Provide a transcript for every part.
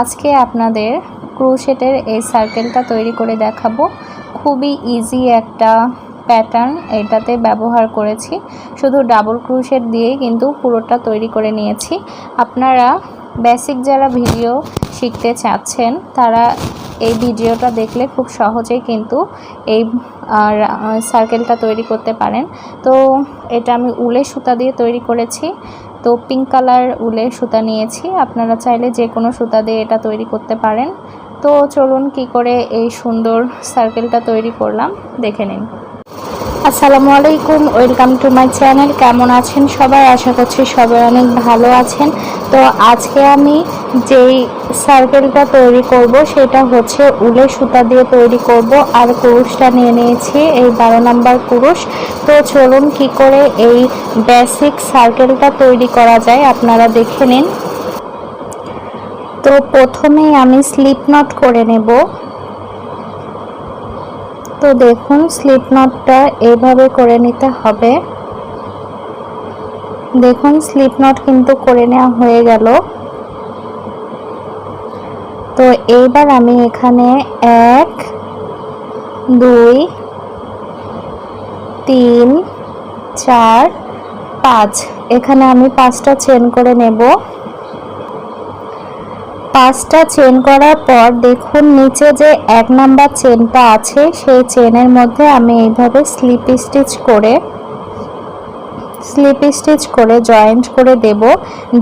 আজকে আপনাদের ক্রুশেটের এই সার্কেলটা তৈরি করে দেখাবো। খুবই ইজি একটা প্যাটার্ন এটাতে ব্যবহার করেছি। শুধু ডাবল ক্রুশেট দিয়েই কিন্তু পুরোটা তৈরি করে নিয়েছি। আপনারা বেসিক যারা ভিডিও শিখতে চাচ্ছেন, তারা এই ভিডিওটা দেখলে খুব সহজেই কিন্তু এই সার্কেলটা তৈরি করতে পারেন। তো এটা আমি উলের সুতা দিয়ে তৈরি করেছি। তো পিঙ্ক কালার উলের সুতা নিয়েছি। আপনারা চাইলে যে কোনো সুতা দিয়ে এটা তৈরি করতে পারেন। তো চলুন কি করে এই সুন্দর সার্কেলটা তৈরি করলাম, দেখে নিন। আসসালামু আলাইকুম, ওয়েলকাম টু মাই চ্যানেল। কেমন আছেন সবাই? আশা করছি সবাই অনেক ভালো আছেন। তো আজকে আমি যেই সার্কেলটা তৈরি করব, সেটা হচ্ছে উলের সুতা দিয়ে তৈরি করব। আর কুরুশটা নিয়ে নিয়েছি, এই বারো নাম্বার কুরুশ। তো চলুন কি করে এই বেসিক সার্কেলটা তৈরি করা যায়, আপনারা দেখে নিন। তো প্রথমেই আমি স্লিপ নট করে নেব। তো দেখুন স্লিপ নটটা এইভাবে করে নিতে হবে। দেখুন স্লিপ নট কিন্তু করে নেওয়া হয়ে গেল। তো এইবার আমি এখানে এক, দুই, তিন, চার, পাঁচ, এখানে আমি পাঁচটা চেন করে নেব। পাঁচটা চেন করার পর দেখুন নিচে যে এক নাম্বার চেনটা আছে, সেই চেনের মধ্যে আমি এইভাবে স্লিপ স্টিচ করে স্লিপ স্টিচ করে জয়েন্ট করে দেব,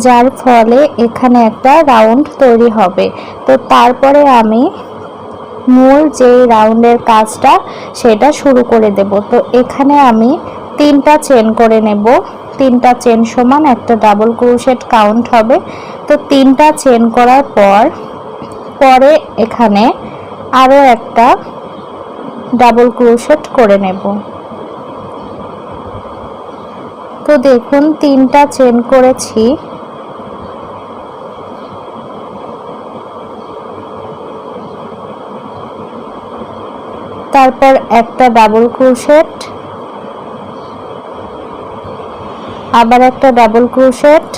যার ফলে এখানে একটা রাউন্ড তৈরি হবে। তো তারপরে আমি মূল যেই রাউন্ডের কাজটা, সেটা শুরু করে দেব। তো এখানে আমি তিনটা চেন করে নেব। তিনটা চেন সমান, একটা ডাবল ক্রোশেট কাউন্ট হবে। তো তিনটা চেন করার পর, পরে এখানে আরও একটা ডাবল ক্রোশেট করে নেব। তো দেখুন, তিনটা চেন করেছি। তারপর একটা ডাবল ক্রোশেট আবার একটা ডাবল ক্রোশেট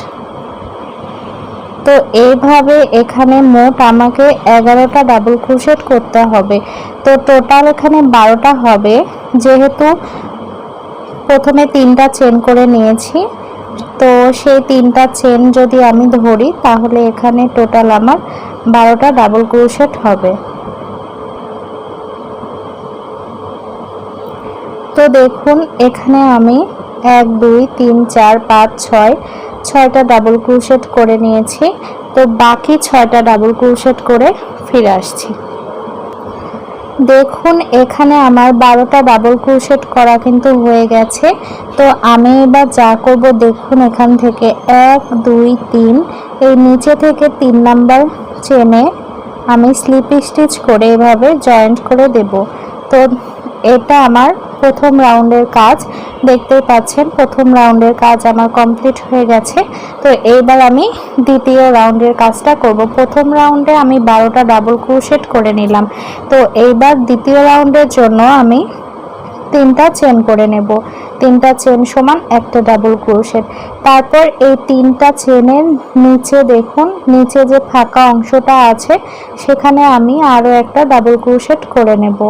তো এইভাবে এখানে মোট আমাকে এগারোটা ডাবল ক্রোশেট করতে হবে। তো টোটাল এখানে বারোটা হবে, যেহেতু প্রথমে তিনটা চেন করে নিয়েছি। তো সেই তিনটা চেন যদি আমি ধরি, তাহলে এখানে টোটাল আমার বারোটা ডাবল ক্রোশেট হবে। তো দেখুন, এখানে আমি এক, দুই, তিন, চার, পাঁচ, ছয়, ছয়টা ডাবল ক্রুশেট করে নিয়েছি। তো বাকি ছয়টা ডাবল ক্রুশেট করে ফিরে আসছি। দেখুন, এখানে আমার বারোটা ডাবল ক্রুশেট করা কিন্তু হয়ে গেছে। তো আমি এবার যা করব, দেখুন এখান থেকে এক, দুই, তিন, এই নিচে থেকে তিন নাম্বার চেনে আমি স্লিপ স্টিচ করে এভাবে জয়েন্ট করে দেব। তো এটা আমার প্রথম রাউন্ডের কাজ। দেখতেই পাচ্ছেন, প্রথম রাউন্ডের কাজ আমার কমপ্লিট হয়ে গেছে। তো এইবার আমি দ্বিতীয় রাউন্ডের কাজটা করব। প্রথম রাউন্ডে আমি বারোটা ডাবল ক্রুশেট করে নিলাম। তো এইবার দ্বিতীয় রাউন্ডের জন্য আমি তিনটা চেন করে নেব। তিনটা চেন সমান একটা ডাবল ক্রোশেট তারপর এই তিনটা চেনের নিচে দেখুন, নিচে যে ফাঁকা অংশটা আছে, সেখানে আমি আরও একটা ডাবল ক্রোশেট করে নেব।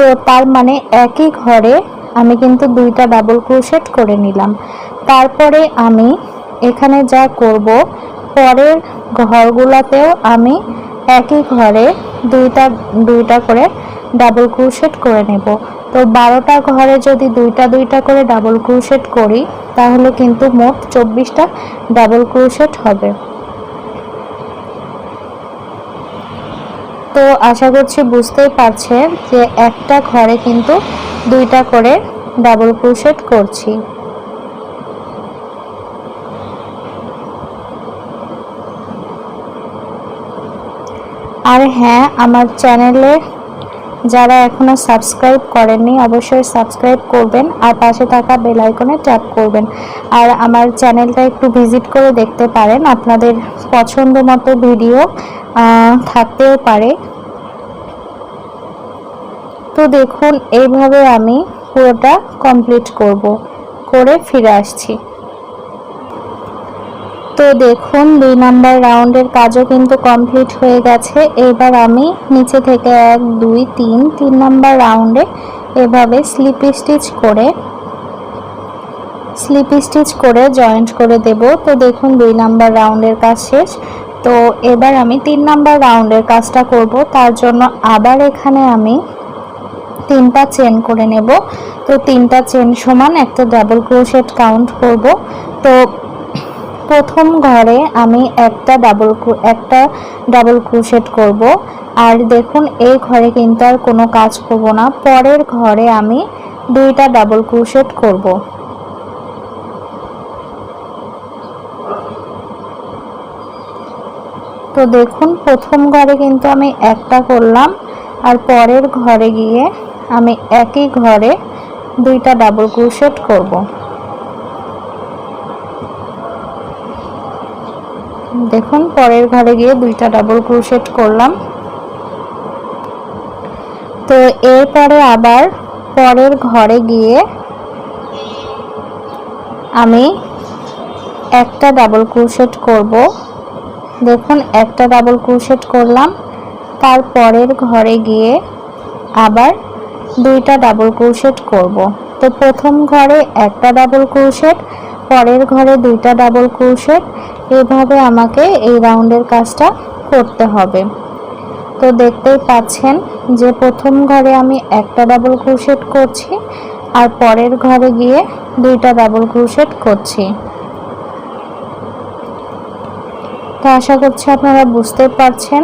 তো তার মানে একই ঘরে আমি কিন্তু দুইটা ডাবল ক্রোশেট করে নিলাম। তারপরে আমি এখানে যা করব, পরের ঘরগুলোতেও আমি একই ঘরে দুইটা দুইটা করে ডাবল ক্রোশেট করে নেব। তো বারোটা ঘরে যদি দুইটা দুইটা করে ডাবল ক্রোশেট করি, তাহলে কিন্তু মোট চব্বিশটা ডাবল ক্রোশেট হবে। তো আশা করছি বুঝতেই পারছেন যে একটা ঘরে কিন্তু দুইটা করে ডাবল ক্রোশেট করছি। আর হ্যাঁ আমার চ্যানেলে যারা এখনও সাবস্ক্রাইব করেননি, অবশ্যই সাবস্ক্রাইব করবেন আর পাশে থাকা বেল আইকনে ট্যাপ করবেন। আর আমার চ্যানেলটা একটু ভিজিট করে দেখতে পারেন। আপনাদের পছন্দ মতো ভিডিও থাকতেও পারে। তো দেখুন, এইভাবে আমি পুরোটা কমপ্লিট করব, করে ফিরে আসছি। তো দেখুন, দুই নাম্বার রাউন্ডের কাজও কিন্তু কমপ্লিট হয়ে গেছে। এবার আমি নিচে থেকে এক, দুই, তিন তিন নাম্বার রাউন্ডে এভাবে স্লিপ স্টিচ করে স্লিপ স্টিচ করে জয়েন্ট করে দেব। তো দেখুন, দুই নাম্বার রাউন্ডের কাজ শেষ। তো এবার আমি তিন নাম্বার রাউন্ডের কাজটা করব। তার জন্য আবার এখানে আমি তিনটা চেন করে নেব। তো তিনটা চেন সমান একটা ডাবল ক্রোশেট কাউন্ট করব। তো প্রথম ঘরে আমি একটা ডাবল একটা ডাবল ক্রোশেট করব। আর দেখুন, এই ঘরে কিন্তু আর কোনো কাজ করব না। পরের ঘরে আমি দুইটা ডাবল ক্রোশেট করব। তো দেখুন, প্রথম ঘরে কিন্তু আমি একটা করলাম। আর পরের ঘরে গিয়ে আমি একই ঘরে দুইটা ডাবল ক্রোশেট করব। দেখুন, পরের ঘরে গিয়ে দুইটা ডাবল ক্রোশেট করলাম। তো এরপরে আবার পরের ঘরে গিয়ে আমি একটা ডাবল ক্রোশেট করব। দেখুন, একটা ডাবল ক্রোশেট করলাম। তারপরের ঘরে গিয়ে আবার দুইটা ডাবল ক্রোশেট করব। তো প্রথম ঘরে একটা ডাবল ক্রোশেট পরের ঘরে দুইটা ডাবল ক্রোশেট এভাবে আমাকে এই রাউন্ডের কাজটা করতে হবে। তো দেখতেই পাচ্ছেন যে প্রথম ঘরে আমি একটা ডাবল ক্রোশেট করছি আর পরের ঘরে গিয়ে দুইটা ডাবল ক্রোশেট করছি। তো আশা করছি আপনারা বুঝতে পারছেন।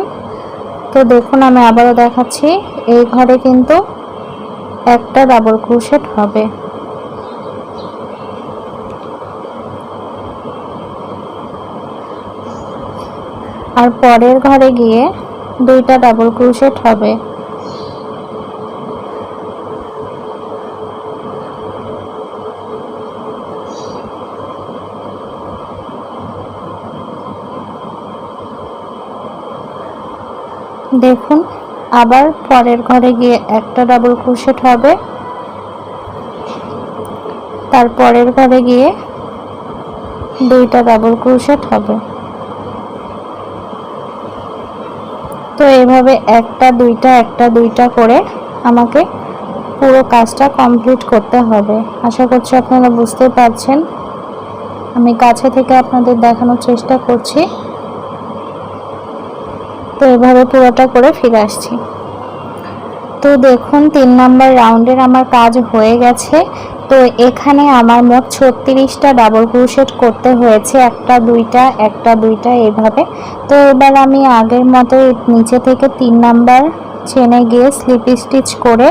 তো দেখুন, আমি আবারও দেখাচ্ছি, এই ঘরে কিন্তু একটা ডাবল ক্রোশেট হবে। আর পরের ঘরে গিয়ে দুইটা ডাবল ক্রোশেট হবে। দেখুন, আবার পরের ঘরে গিয়ে একটা ডাবল ক্রোশেট হবে। তার পরের ঘরে গিয়ে দুইটা ডাবল ক্রোশেট হবে। তো এভাবে একটা, দুইটা একটা, দুইটা করে আমাকে পুরো কাজটা কমপ্লিট করতে হবে। আশা করছি আপনারা বুঝতে পারছেন। আমি কাছে থেকে আপনাদের দেখানোর চেষ্টা করছি। তো এভাবে পুরোটা করে ফিরে আসছি। তো দেখুন, তিন নাম্বার রাউন্ডের আমার কাজ হয়ে গেছে। তো এখানে আমার মোট ছত্রিশটা ডাবল ক্রুশেট করতে হয়েছে, একটা দুইটা একটা দুইটা এভাবে। তো এবার আমি আগের মতো নিচে থেকে তিন নাম্বার চেনে গিয়ে স্লিপ স্টিচ করে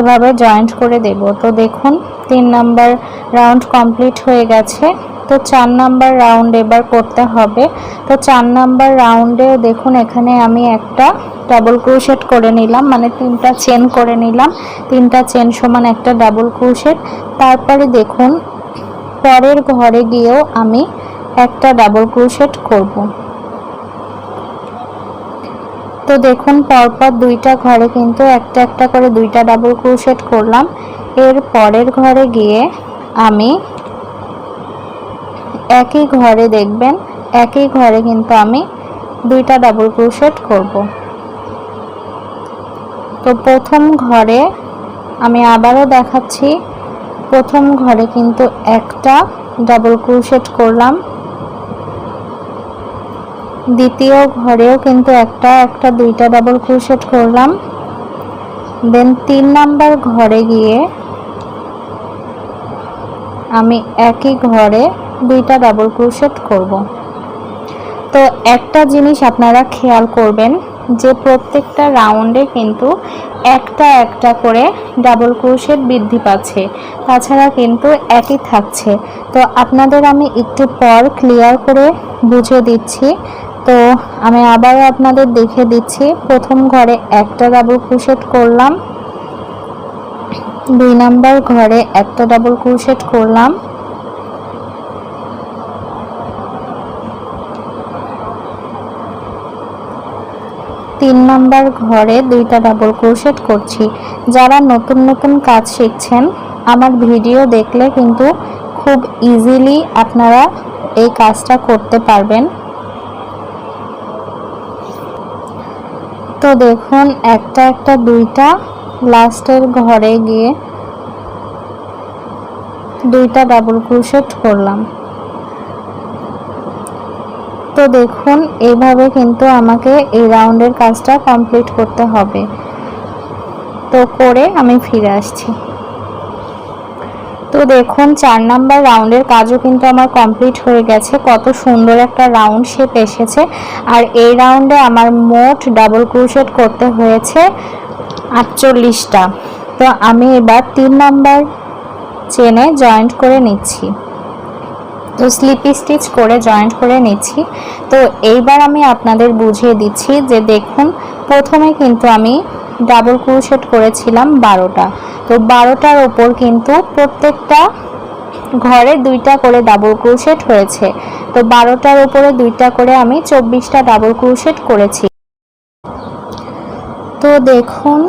এভাবে জয়েন্ট করে দেব। তো দেখুন, তিন নাম্বার রাউন্ড কমপ্লিট হয়ে গেছে। তো চার নাম্বার রাউন্ড এবার করতে হবে। তো চার নাম্বার রাউন্ডেও দেখুন, এখানে আমি একটা ডাবল ক্রোশেট করে নিলাম মানে তিনটা চেন করে নিলাম। তিনটা চেন সমান একটা ডাবল ক্রোশেট তারপরে দেখুন, পরের ঘরে গিয়েও আমি একটা ডাবল ক্রোশেট করব। তো দেখুন, পরপর দুইটা ঘরে কিন্তু একটা একটা করে দুইটা ডাবল ক্রোশেট করলাম। এর পরের ঘরে গিয়ে আমি একই ঘরে দেখবেন, একই ঘরে কিন্তু আমি দুইটা ডাবল ক্রোশেট করব। তো প্রথম ঘরে আমি আবারও দেখাচ্ছি, প্রথম ঘরে কিন্তু একটা ডাবল ক্রোশেট করলাম। দ্বিতীয় ঘরেও কিন্তু একটা একটা, দুইটা ডাবল ক্রোশেট করলাম। দেন তিন নাম্বার ঘরে গিয়ে আমি একই ঘরে দুইটা ডাবল ক্রোশেট করব। তো একটা জিনিস আপনারা খেয়াল করবেন যে প্রত্যেকটা রাউন্ডে কিন্তু একটা একটা করে ডাবল ক্রোশেট বৃদ্ধি পাচ্ছে। তাছাড়া কিন্তু একই থাকছে। তো আপনাদের আমি একটু পর ক্লিয়ার করে বুঝে দিচ্ছি তো আমি আবারও আপনাদের দেখে দিচ্ছি। প্রথম ঘরে একটা ডাবল ক্রোশেট করলাম। দুই নাম্বার ঘরে একটা ডাবল ক্রোশেট করলাম। তিন নাম্বার ঘরে দুইটা ডাবল ক্রোশেট করছি। যারা নতুন নতুন কাজ শিখছেন, আমার ভিডিও দেখলে কিন্তু খুব ইজিলি আপনারা এই কাজটা করতে পারবেন। তো দেখুন, একটা একটা, দুইটা, লাস্টের ঘরে গিয়ে দুইটা ডাবল ক্রোশেট করলাম। তো দেখুন এইভাবে কিন্তু আমাকে এই রাউন্ডের কাজটা কমপ্লিট করতে হবে। তো করে আমি ফিরে আসছি। তো দেখুন, চার নাম্বার রাউন্ডের কাজও কিন্তু আমার কমপ্লিট হয়ে গেছে। কত সুন্দর একটা রাউন্ড শেপ এসেছে। আর এই রাউন্ডে আমার মোট ডাবল ক্রুশেট করতে হয়েছে আটচল্লিশটা। তো আমি এবার তিন নাম্বার চেনে জয়েন্ট করে নিচ্ছি। তো স্লিপি স্টিচ করে জয়েন্ট করে নিচ্ছি। তো এইবার আমি আপনাদের বুঝিয়ে দিচ্ছি যে দেখুন, প্রথমে কিন্তু আমি ডাবল ক্রুশেট করেছিলাম বারোটা। তো বারোটার ওপর কিন্তু প্রত্যেকটা ঘরে দুইটা করে ডাবল ক্রুশেট হয়েছে। তো বারোটার ওপরে দুইটা করে আমি চব্বিশটা ডাবল ক্রুশেট করেছি। তো দেখুন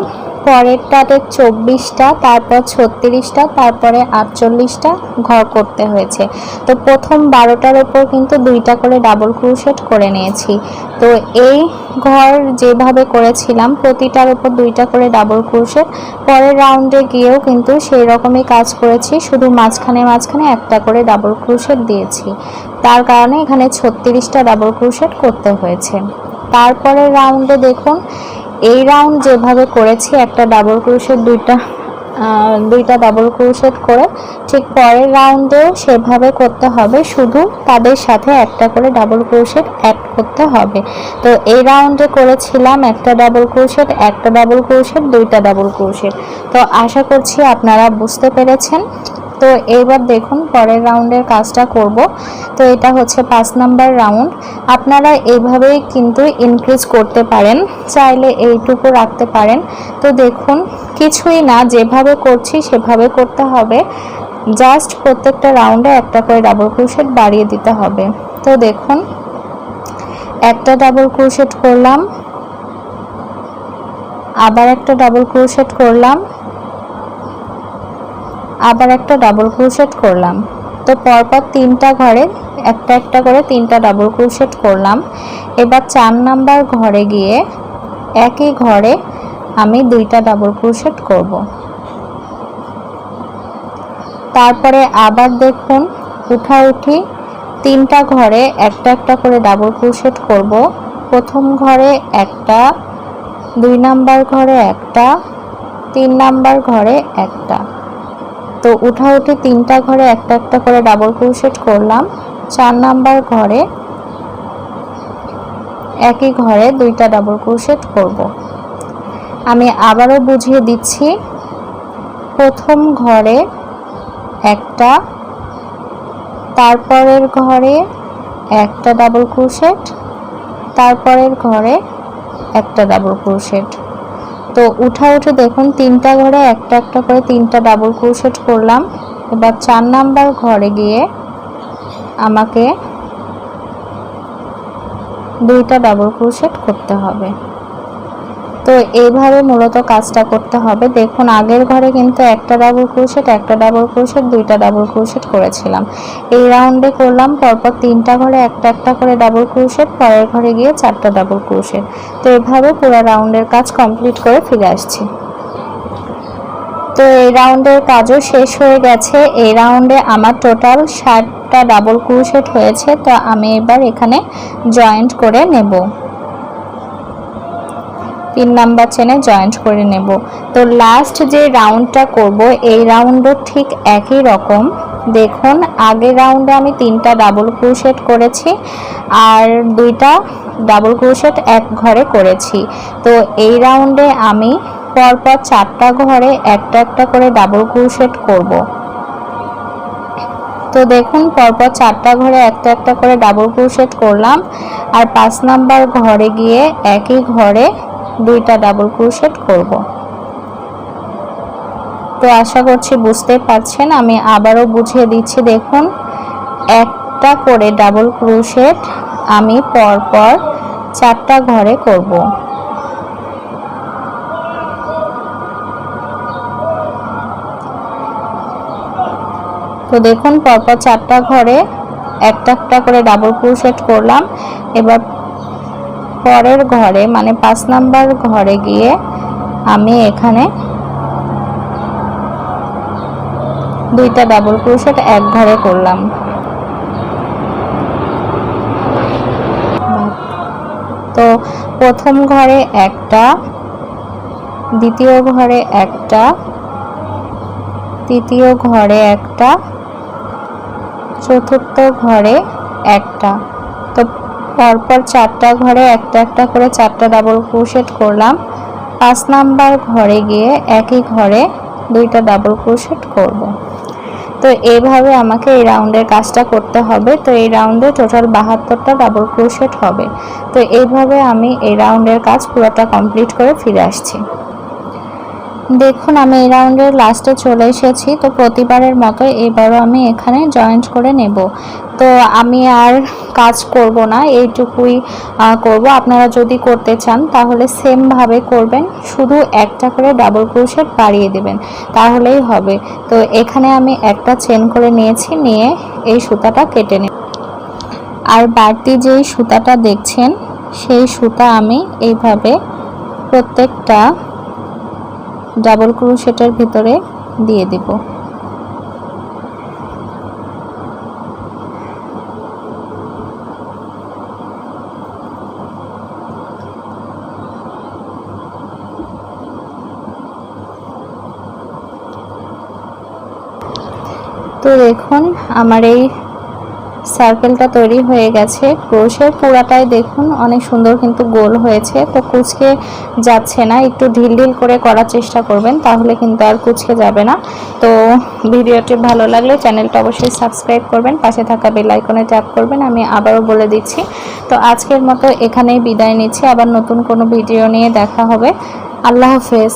পরেরটাতে চব্বিশটা, তারপর ছত্রিশটা, তারপরে আটচল্লিশটা ঘর করতে হয়েছে। তো প্রথম বারোটার ওপর কিন্তু দুইটা করে ডাবল ক্রুশেট করে নিয়েছি। তো এই ঘর যেভাবে করেছিলাম, প্রতিটার ওপর দুইটা করে ডাবল ক্রুশেট পরের রাউন্ডে গিয়েও কিন্তু সেই রকমই কাজ করেছি, শুধু মাঝখানে মাঝখানে একটা করে ডাবল ক্রুশেট দিয়েছি। তার কারণে এখানে ছত্রিশটা ডাবল ক্রুশেট করতে হয়েছে। তারপরের রাউন্ডে দেখুন এই রাউন্ড যেভাবে করেছি, একটা ডাবল ক্রোশেট দুইটা দুইটা ডাবল ক্রোশেট করে, ঠিক পরের রাউন্ডেও সেভাবে করতে হবে, শুধু তাদের সাথে একটা করে ডাবল ক্রোশেট অ্যাড করতে হবে। তো এই রাউন্ডে করেছিলাম একটা ডাবল ক্রোশেট একটা ডাবল ক্রোশেট দুইটা ডাবল ক্রোশেট তো আশা করছি আপনারা বুঝতে পেরেছেন। তো এইবার দেখুন পরের রাউন্ডের কাজটা করব। তো এটা হচ্ছে পাঁচ নাম্বার রাউন্ড আপনারা এইভাবেই কিন্তু ইনক্রিজ করতে পারেন, চাইলে এইটুকু রাখতে পারেন। তো দেখুন, কিছুই না, যেভাবে করছি সেভাবে করতে হবে। জাস্ট প্রত্যেকটা রাউন্ডে একটা করে ডাবল ক্রোশেট বাড়িয়ে দিতে হবে। তো দেখুন, একটা ডাবল ক্রোশেট করলাম, আবার একটা ডাবল ক্রোশেট করলাম। আবার একটা ডাবল ক্রোশেট করলাম। তো পরপর তিনটা ঘরে, একটা একটা করে তিনটা ডাবল ক্রোশেট করলাম। এবার চার নাম্বার ঘরে গিয়ে একই ঘরে আমি দুইটা ডাবল ক্রোশেট করব। তারপরে আবার দেখুন, উঠা উঠি তিনটা ঘরে একটা একটা করে ডাবল ক্রোশেট করব। প্রথম ঘরে একটা, দুই নাম্বার ঘরে একটা, তিন নাম্বার ঘরে একটা। তো উঠা উঠে তিনটা ঘরে একটা একটা করে ডাবল ক্রোশেট করলাম। চার নাম্বার ঘরে একই ঘরে দুইটা ডাবল ক্রোশেট করব। আমি আবারও বুঝিয়ে দিচ্ছি, প্রথম ঘরে একটা, তারপরের ঘরে একটা ডাবল ক্রোশেট তারপরের ঘরে একটা ডাবল ক্রোশেট তো উঠা উঠে দেখুন, তিনটা ঘরে, একটা একটা করে তিনটা ডাবল ক্রোশেট করলাম। এবার চার নাম্বার ঘরে গিয়ে আমাকে দুইটা ডাবল ক্রোশেট করতে হবে। তো এইভাবে মূলত কাজটা করতে হবে। দেখুন, আগের ঘরে কিন্তু একটা ডাবল ক্রোশেট একটা ডাবল ক্রোশেট দুইটা ডাবল ক্রোশেট করেছিলাম। এই রাউন্ডে করলাম, পরপর তিনটা ঘরে একটা একটা করে ডাবল ক্রোশেট পরের ঘরে গিয়ে চারটা ডাবল ক্রোশেট তো এভাবে পুরো রাউন্ডের কাজ কমপ্লিট করে ফিরে আসছি। তো এই রাউন্ডের কাজও শেষ হয়ে গেছে। এই রাউন্ডে আমার টোটাল ষাটটা ডাবল ক্রোশেট হয়েছে। তো আমি এবার এখানে জয়েন্ট করে নেব। তিন নাম্বার চেনে জয়েন্ট করে নেব। তো লাস্ট যে রাউন্ডটা করব, এই রাউন্ডও ঠিক একই রকম। দেখুন, আগের রাউন্ডে আমি তিনটা ডাবল ক্রোশেট করেছি, আর দুইটা ডাবল ক্রোশেট এক ঘরে করেছি। তো এই রাউন্ডে আমি পরপর চারটা ঘরে একটা একটা করে ডাবল ক্রোশেট করব। তো দেখুন, পরপর চারটা ঘরে একটা একটা করে ডাবল ক্রোশেট করলাম, আর পাঁচ নাম্বার ঘরে গিয়ে একই ঘরে দুইটা ডাবল ক্রোশেট করব। তো আশা করছি বুঝতে পারছেন, আমি আবারও বুঝিয়ে দিচ্ছি, দেখুন, একটা করে ডাবল ক্রোশেট আমি পরপর চারটা ঘরে করব। তো দেখুন, পরপর চারটা ঘরে একটা একটা করে ডাবল ক্রোশেট করলাম, এবার পরের ঘরে মানে পাঁচ নাম্বার ঘরে গিয়ে আমি এখানে দুইটা ডাবল ক্রোশেট এক ঘরে করলাম। তো প্রথম ঘরে একটা, দ্বিতীয় ঘরে একটা, তৃতীয় ঘরে একটা, চতুর্থ ঘরে একটা। পরপর চারটা ঘরে একটা একটা করে চারটা ডাবল ক্রোশেট করলাম। পাঁচ নাম্বার ঘরে গিয়ে একই ঘরে দুইটা ডাবল ক্রোশেট করব। তো এইভাবে আমাকে এই রাউন্ডের কাজটা করতে হবে। তো এই রাউন্ডে টোটাল বাহাত্তরটা ডাবল ক্রোশেট হবে। তো এইভাবে আমি এই রাউন্ডের কাজ পুরোটা কমপ্লিট করে ফিরে আসছি। দেখুন, আমি এই রাউন্ডের লাস্টে চলে এসেছি, তো প্রতিবারের মতো এবারও আমি এখানে জয়েন্ট করে নেব। তো আমি আর কাজ করব না, এইটুকুই করব। আপনারা যদি করতে চান, তাহলে সেমভাবে করবেন, শুধু একটা করে ডাবল ক্রোশেট বাড়িয়ে দেবেন, তাহলেই হবে। তো এখানে আমি একটা চেন করে নিয়েছি, নিয়ে এই সুতাটা কেটে নেব। আর বাড়তি যেই সুতাটা দেখছেন, সেই সুতা আমি এইভাবে প্রত্যেকটা ডাবল ক্রোশেটের ভিতরে দিয়ে দিব। তো দেখুন আমার এই সার্কেলটা তৈরি হয়ে গেছে। ক্রোশের পুরাটাই দেখুন, অনেক সুন্দর কিন্তু গোল হয়েছে। তো কুচকে যাচ্ছে না, একটু ঢিল ঢিল করে করার চেষ্টা করবেন, তাহলে কিন্তু আর কুচকে যাবে না। তো ভিডিওটি ভালো লাগলে চ্যানেলটা অবশ্যই সাবস্ক্রাইব করবেন, পাশে থাকা বেল আইকনে ট্যাপ করবেন, আমি আবারও বলে দিচ্ছি। তো আজকের মতো এখানেই বিদায় নিচ্ছি, আবার নতুন কোনো ভিডিও নিয়ে দেখা হবে। আল্লাহ হাফেজ।